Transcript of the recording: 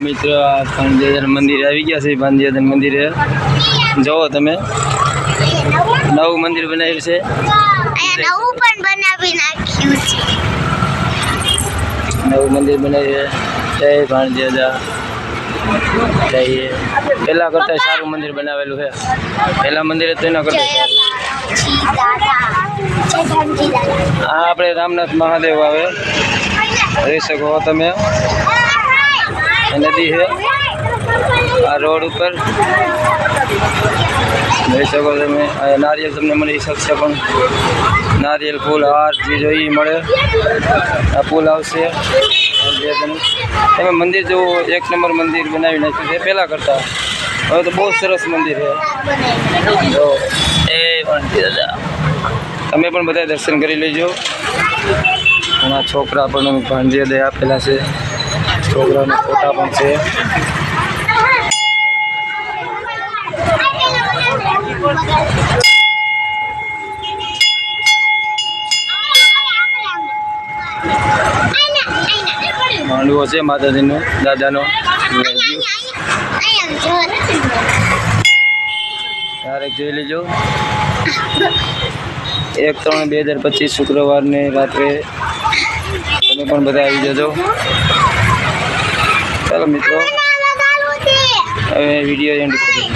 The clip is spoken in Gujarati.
મિત્રો આ ભાંજેદર મંદિરે આવી ગયા છે ભાંજેદર મંદિરે. જોવો તમે. નવું મંદિર બનાવ્યું છે. નવું પણ બનાવી નાખ્યું છે. નવું મંદિર બનાવ્યું છે જય ભાણજેદા જઈએ. પહેલાં કરતાં સારું મંદિર બનાવેલું છે. પહેલાં મંદિર તો એના કરતાં આ આપણે રામનાથ મહાદેવ આવે. રહી શકો તમે. આ નદી છે. આ રોડ ઉપર જોઈ શકો તમે નારિયેલ તમને મળી શકશે પણ. નારિયેલ ફૂલ હાર જે જોઈએ મળે. આ ફૂલ આવશે. તમે મંદિર જેવું એક નંબર મંદિર બનાવી નાખ્યું છે. પહેલાં કરતાં. હવે તો બહુ સરસ મંદિર છે. તો એ દાદા. તમે પણ બધા દર્શન કરી લેજો. અને છોકરા પણ ભાંજે દે આપેલા છે. છોકરાના ફોટા પણ છે માંડવો છે માતાજીનો દાદાનો તારીખ જોઈ લેજો એક ત્રણ બે હજાર પચીસ શુક્રવારને રાત્રે તમે પણ બધા આવી જજો ચાલો મિત્રો. હવે વીડિયો એન્ડ કરીએ.